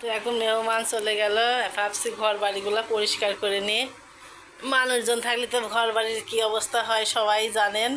তো এখন মেহমান চলে গেল, ভাবছি ঘর বাড়িগুলো পরিষ্কার করে নিয়ে মানুষজন থাকলে তো ঘর বাড়ির কী অবস্থা হয় সবাই জানেন।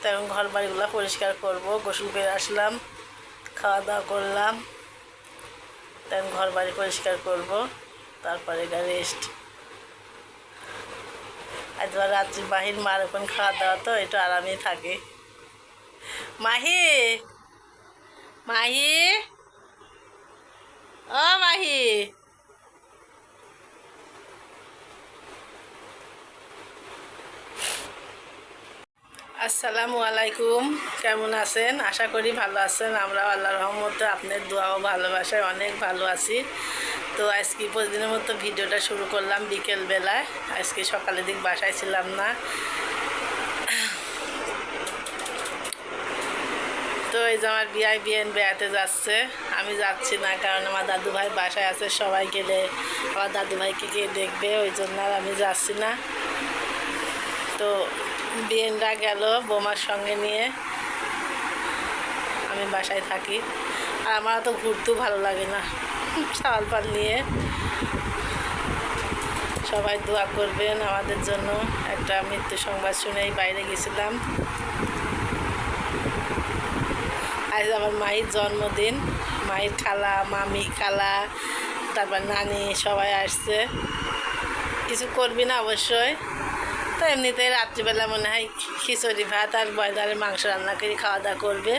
তো এখন ঘর বাড়িগুলো পরিষ্কার করব, গোসল করে আসলাম খাওয়া দাওয়া করলাম। তখন ঘর বাড়ি পরিষ্কার করব, তারপরে গা রেস্ট আজ রাত্রি বাহির, মার ওখানে খাওয়া দাওয়া তো, একটু আরামেই থাকে। মাহি! মাহি? ও মাহি। আসসালামু আলাইকুম, কেমন আছেন? আশা করি ভালো আছেন। আমরা আল্লাহ রহমতে আপনার দোয়া ও ভালোবাসায় অনেক ভালো আছি। তো আজকে প্রতিদিনের মতো ভিডিওটা শুরু করলাম বিকেলবেলায়। আজকে সকালের দিক বাসায় ছিলাম না। তো এই যে আমার বিয়াই বিয়েন বেড়াতে যাচ্ছে। আমি যাচ্ছি না, কারণ আমার দাদু ভাই বাসায় আছে, সবাই গেলে আমার দাদু ভাইকে কে দেখবে, ওই জন্য আর আমি যাচ্ছি না। তো বিয়েনরা গেল বোমার সঙ্গে নিয়ে। আমি বাসায় থাকি। আর আমার তো ঘুরতেও ভালো লাগে না চাল পাল নিয়ে। সবাই দোয়া করবেন আমাদের জন্য। একটা মৃত্যু সংবাদ শুনেই বাইরে গেছিলাম। আজ আমার মায়ের জন্মদিন। মায়ের খালা, মামি খালা, তারপর নানি সবাই আসছে। কিছু করবি না অবশ্যই। তো এমনিতে রাত্রিবেলা মনে হয় খিচুড়ি, ভাত আর ব্রয়লারের মাংস রান্না করে খাওয়া দাওয়া করবে।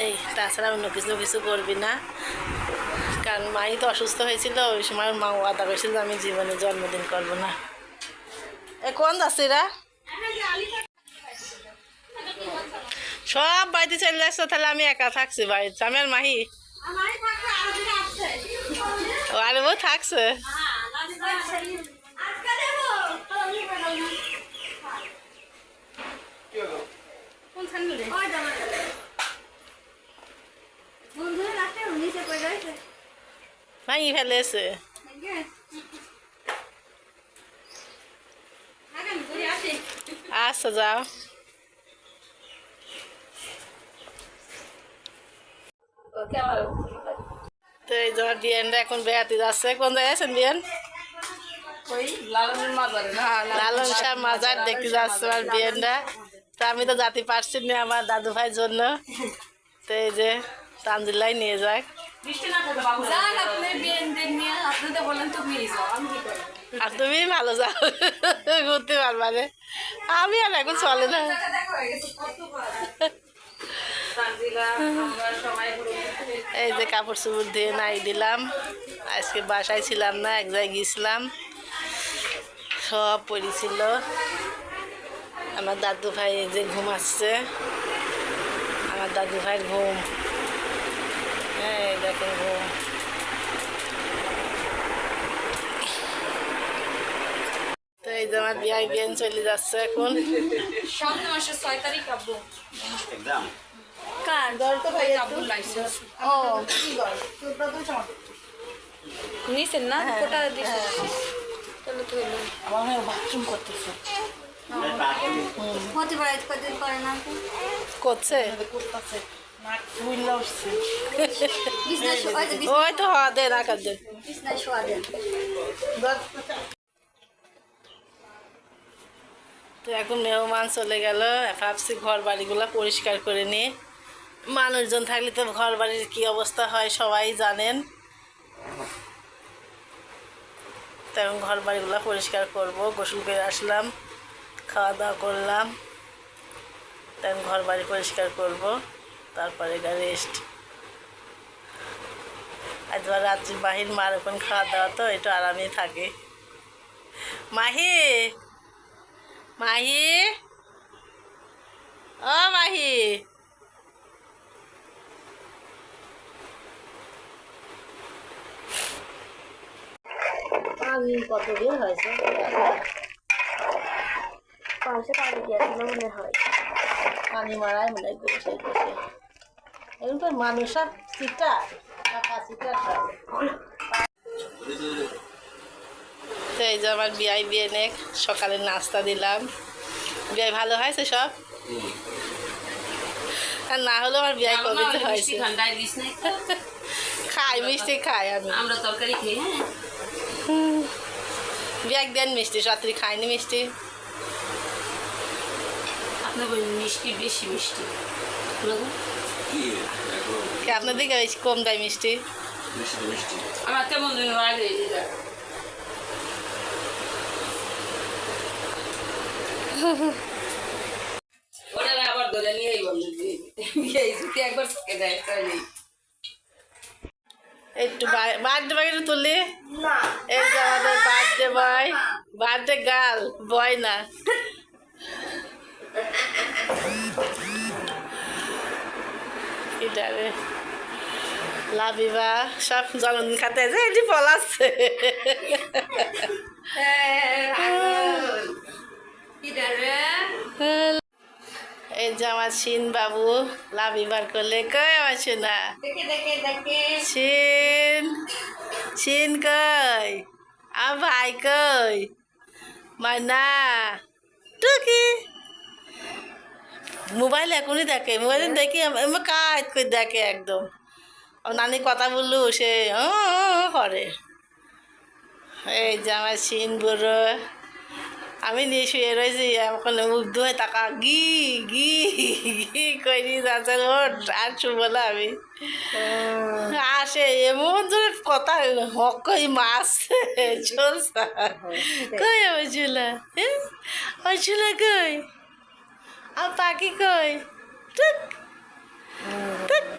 এই, তাছাড়া অন্য কিছু কিছু করবি না। কারণ মাই তো অসুস্থ হয়েছিল, ওই সময় মা ওয়াদা করেছিল আমি জীবনে জন্মদিন করব না। এ কোন দাসিরা? সব বাড়িতে চলে আসছো, তাহলে আমি একা থাকছি বাড়িতে। আমি আর মাহি। আর ও থাকছে। ভাঙি ফেলেছে আচ্ছা যাও। তো এই তোমার বিয়ানটা এখন বেড়াতে যাচ্ছে। কোন জায়গায় আছেন বিয়ান? লালন শাহ মাজার দেখতে যাচ্ছে আমার বিয়ানটা তো আমি তো যাতে পারছি না আমার দাদু ভাইয়ের জন্য। তো এই যে তানজিল্লাই নিয়ে যাক। আর তুমি ভালো যাও ঘুরতে পারবা রে আমি আর এখন চলে না। এই যে কাপড় চোপড় দিয়ে নাই দিলাম। আজকে বাসায় ছিলাম না এক জায়গায় গিয়েছিলাম। সব পড়েছিল। আমার দাদু ভাই এই যে ঘুমাচ্ছে আমার দাদু ভাইয়ের ঘুম। হ্যাঁ এই দেখেন ঘুম। তো এই যে আমার বিয়াই বিয়ান চলে যাচ্ছে এখন। সামনে মাসের ছয় তারিখ আব্বু। কার? তো ভাই আব্বুর লাইসেন্স। ও। নিছেন না? হ্যাঁ, কোটা হ্যাঁ। তাহলে তো হইল আমার বাথরুম করতেছে। হতে পারে কদিন পরে না? করছে। বুঝলে ওই তো হওয়া দেন তো এখন মেহমান চলে গেল। ভাবছি ঘর বাড়িগুলো পরিষ্কার করে নিয়ে মানুষজন থাকলে তো ঘর বাড়ির কী অবস্থা হয় সবাই জানেন। তখন ঘর বাড়িগুলো পরিষ্কার করব, গোসল করে আসলাম, খাওয়া দাওয়া করলাম। তখন ঘর বাড়ি পরিষ্কার করব, তারপরে গা রেস্ট আজ রাত্রি বাহির মার ওখানে খাওয়া দাওয়া তো, একটু আরামেই থাকে। মাহি! মাহি! ও মাহি! পানি কত বের হয়েছে? পাশে পানি গিয়েছিল মনে হয়। পানি মারায় মনে হয় বসে বসে এরকম তো মানুষ সব সিটা টাকা সিটা তো এই যে আমার বিয়াই বিয়ে নেক সকালে নাস্তা দিলাম। বিয়াই ভালো হয়েছে সব? আর না হলেও আমার বিয়ে আমার করতে মিষ্টি হয়েছে। খাই মিষ্টি খাই আমি। আমরা তরকারি খাই হ্যাঁ। বিয়ে দেন মিষ্টি রাত্রি খাইনি মিষ্টি। আপনার মিষ্টি বেশি মিষ্টি। আপনার দিকে বেশি কম দেয় মিষ্টি। আমার তেমন আবার ধরে নিয়ে একবার একটু বার্থডে বয় একটু তুললি এই যে আমাদের birthday boy. Birthday girl boy না। এটা রে। লাভিবা সব জন্মদিন খাতে যে এটি পলাচ্ছে এই যে আমার সিন বাবু লাভিবার করলে কই আমার সোনা দেখে সিন সিন কই আ ভাই কই মানা টুকি মোবাইল এখনই দেখে মোবাইলে দেখি এমন কাজ করে দেখে একদম নানি কথা বললু সে করে এই যে আমার সিন বুড়ো আমি নিয়ে শুয়ে রয়েছি এখন মুখ ধুয়ে টাকা গি গি গি করি যাচ্ছে ওট আর শুবো না আমি। আসে এমন ধরে কথা হক কই মাছ চলছে কই চুলা ওই চুলা কই? আর পাখি কই? টুক টুক।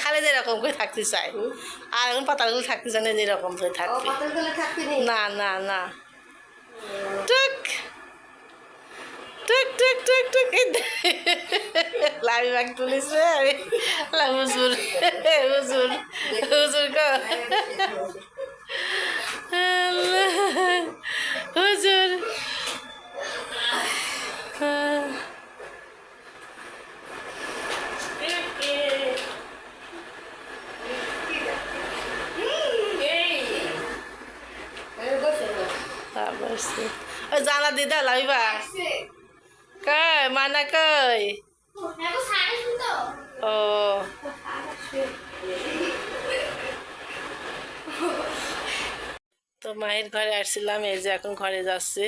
খালি যেরকম করে থাকতে চাই আর এখন পাতাগুলো থাকতে চায় না যেরকম করে থাকবে। থাকতে না না না। টুক। টুক টুক টুক টুক। লাভি বাগ তুলিস আমি হুজুর। হুজুর হুজুর কো? হুজুর। ওই জানা দিদা লাভিবা কই মানা কই ও তো মায়ের ঘরে আসছিলাম, এই যে এখন ঘরে যাচ্ছে।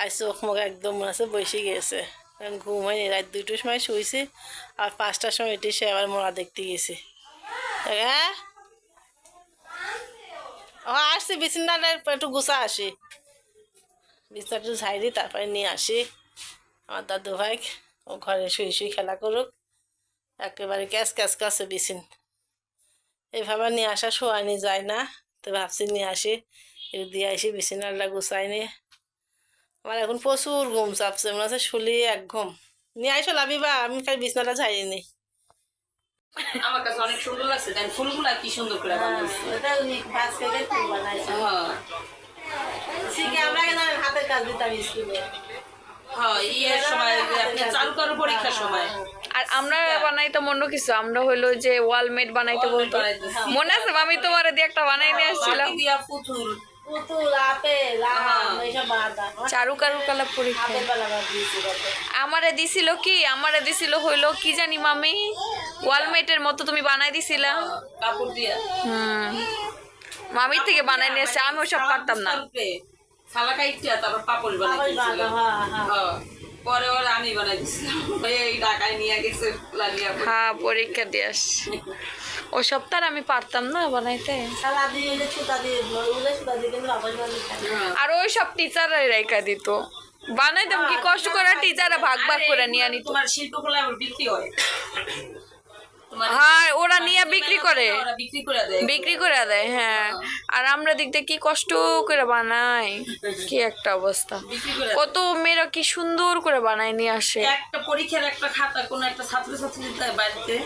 আর চোখ মুখ একদম মনে হচ্ছে বসে গেছে। কারণ ঘুম হয়নি রাত দুটোর সময় শুয়েছি আর পাঁচটার সময় এটি সে আবার মোড়া দেখতে গেছে। হ্যাঁ? ও, আসছি বিছানাটা একটু গুছা আসি। একটু ঝাইরি তারপরে নিয়ে আসি। আমার দাদু ভাই ও ঘরে শুয়ে শুয়ে খেলা করুক। একেবারে ক্যাশ ক্যাশ কাছে বিছিন এইভাবে নিয়ে আসা শোয়ানি যায় না তো ভাবছি নিয়ে আসি। একটু দিয়ে আসি বিছানাটা গুছাই নিয়ে। আমার এখন প্রচুর ঘুম চাপছে মনে হচ্ছে শুলি এক ঘুম। নিয়ে আসো লাভিবা আমি খালি বিছানাটা ঝাড়িনি। আমার কাছে অনেক সুন্দর লাগছে ফুলগুলা কি সুন্দর করে বানাইছে। হ্যাঁ হাতের কাজ দিতাম স্কুলে। হ্যাঁ ইয়ের সময় যে আপনি চালু করো পরীক্ষার সময়। আর আমরা বানাইতাম অন্য কিছু আমরা হইল যে ওয়ালমেট বানাইতে বলতো। মনে আছে আমি তোমার দিয়ে একটা বানাই নিয়ে আসছিলাম? পুতুল। পুতুল আপেল আম এইসব বানাতাম। চারু কারু কালা পরীক্ষা। আমারে দিছিল কি? আমারে দিছিল হইল কি জানি মামি? ওয়ালমেটের মতো তুমি বানাই দিছিলা। কাপড় দিয়া। হুম। মামির থেকে বানাই নিয়ে এসে আমি ওসব পারতাম না। তারপর পাপড় বানাই হ্যাঁ, হ্যাঁ। হ্যাঁ। পরে ওরা আমি বানাই দিছিলাম এই ঢাকায় নিয়ে গেছে হ্যাঁ পরীক্ষা দিয়ে আসছি। ওসব তার আমি পারতাম না বানাইতে। আর ওই সব টিচাররাই রেখা দিত। বানাইতাম কি? কষ্ট করে টিচাররা ভাগ ভাগ করে নিয়ে নিত। তোমার শিল্পকলা বিক্রি হয়। হ্যাঁ ওরা নিয়ে বিক্রি করে। বিক্রি করে দেয়। দেয় হ্যাঁ। আর আমরা দিয়ে কি কষ্ট করে বানাই? কি একটা অবস্থা। কত মেয়েরা কি সুন্দর করে বানায় নিয়ে আসে। একটা পরীক্ষার একটা খাতা কোনো একটা ছাত্রছাত্রী বাড়িতে।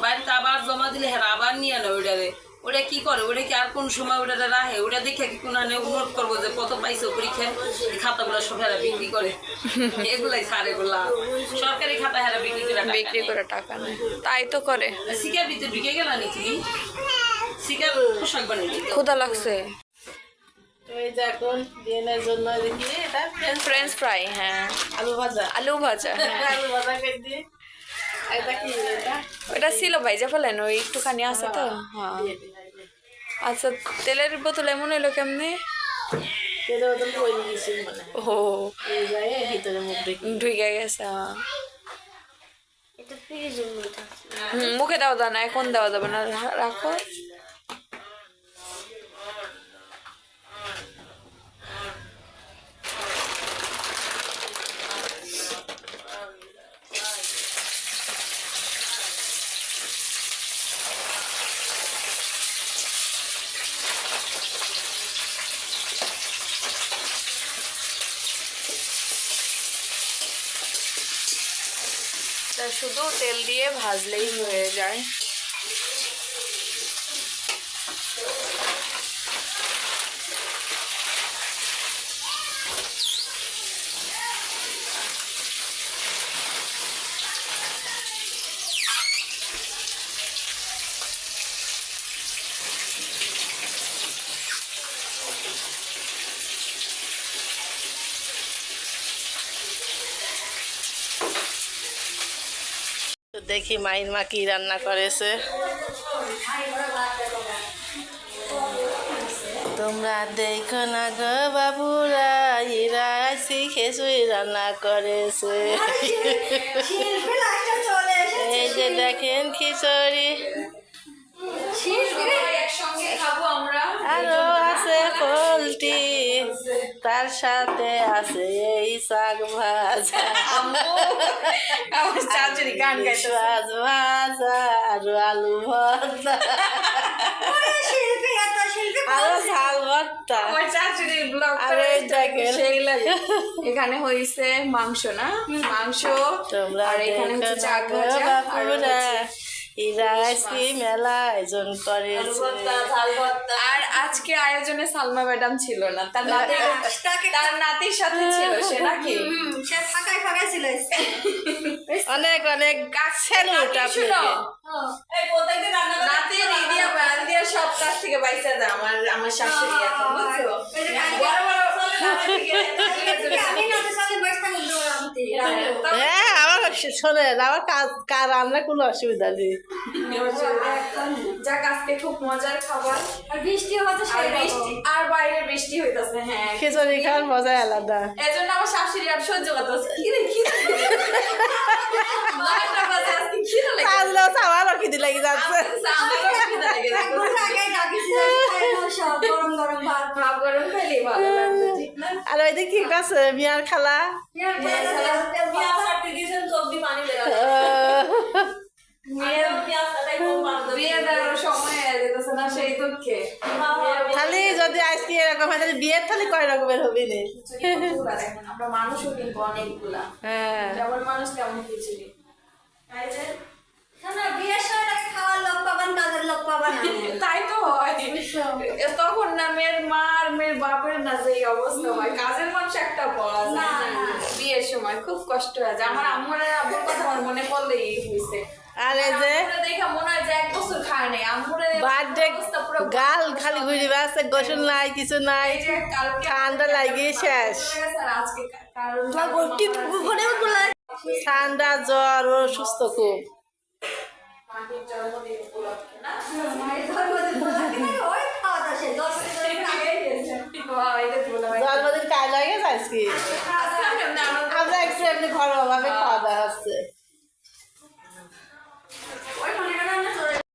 বাড়িতে আবার জমা দিলে হ্যাঁ আবার নিয়ে নেয় ওইটারে। ওটা কি করে? ওটা কি আর কোন সময় ওটা রাখে ওটা দেখে কি কোনো নোট করব যে কত পাইছে পরীক্ষায় খাতাগুলো সব হেরা বিক্রি করে। এগুলাই সার এগুলা। সরকারি খাতা হেরা বিক্রি করে বিক্রি। করে টাকা নেয়। তাই তো করে। শিকার ভিতরে ঢুকে গেল নি তুমি শিকার পোশাক বানিয়ে দিতে ক্ষুদা লাগছে। ফ্রেঞ্চ ফ্রাই হ্যাঁ। আলু ভাজা। আলু ভাজা। হ্যাঁ। আলু ভাজা এটা ওটা ছিল ভাইজা ফেলেন ওই একটুখানি আছে তো? হ্যাঁ। আচ্ছা তেলের বোতল এমন এলো কেমনি? মানে। ও। ঢুকে গেছে হ্যাঁ। মুখে দেওয়া দা না এখন দেওয়া যাবে না রাখো। শুধু তেল দিয়ে ভাজলেই হয়ে যায় দেখি মায়ের মা কি রান্না করেছে। তোমরা দেখো না গো বাবুরা এরা শিখেছুই রান্না করেছে। এই যে দেখেন খিচুড়ি। আরও আছে পোলট্রি। তার সাথে আছে এই শাক ভাজা। আমার শাশুড়ি গান গাইতে শাক ভাজা আর আলু ভর্তা। আরও ঝাল ভর্তা। আমার শাশুড়ির ব্লগ আর এই দেখেন। সেই লাগে এখানে হইছে মাংস না? মাংস আর এখানে হচ্ছে চাক ভাজা। আর এরা আজকে মেলা আয়োজন করেছে। আর আজকে আয়োজনে সালমা ম্যাডাম ছিল না। তার নাতি তার নাতির সাথে ছিল সে নাকি? সে ফাঁকায় ফাঁকায় ছিল অনেক অনেক স্যালুট নাতি শুনো, দিয়া সব কাছ থেকে বাইসা আমার আমার শাশুড়ি এখন বুঝছ? বড় বড় হ্যাঁ শোনেন আমার কাজ কার রান্না কোনো অসুবিধা নেই। যাক আজকে খুব মজার খাবার। আর বৃষ্টি হচ্ছে সেই বৃষ্টি আর বাইরে বৃষ্টি হইতাছে হ্যাঁ। খিচুড়ি খাওয়ার মজাই আলাদা। এজন্য আমার শাশুড়ি আর সহ্য করতেছে কি রে কি রে আজকে কি লেগে যাচ্ছে আমারও খিদে লেগে এক যাচ্ছে। বছর আগে ডাকিছিল সব গরম গরম ভাত ভাব গরম খাইলেই ভালো লাগবে ঠিক না আর ওই দিকে কি করছে মিয়ার খালা ইয়ার আহ, বিয়ে দেওয়ার সময় হয়ে যেতেছে না সেই দুঃখে। খালি যদি আজকে এরকম হয় তাহলে বিয়ের থালি কয় রকমের হবে নে আমরা মানুষও কিন্তু অনেকগুলা। হ্যাঁ। মানুষ তেমন খিচুড়ি। না বিয়ের সময় লোক পাবেন কাজের লোক পাবেন তাই তো হয়। তখন না মেয়ের মা আর মেয়ের বাপের না যে অবস্থা হয় কাজের মানুষ একটা পাওয়া যায় না। বিয়ের সময় খুব কষ্ট হয় যায় আমার আম্মুর আব্বুর কথা আমার মনে পড়লেই হয়েছে। আর এই যে দেখা মনে হয় যে এক বছর খায় নাই। আম্মুরে বার্থডে গাল খালি ঘুরি বেড়াচ্ছে গোসল নাই কিছু নাই। এই যে কালকে ঠান্ডা লাগে শেষ। ঠান্ডা জ্বর ও সুস্থ খুব। মাটির জন্মদিন উপলক্ষে না? মায়ের জন্মদিন ওই খাওয়া দাওয়া দশ মিনিট হয়। জন্মদিন লাগে আজকে আমরা- একটু এমনি ঘরোয়া ভাবে খাওয়া দাওয়া হচ্ছে।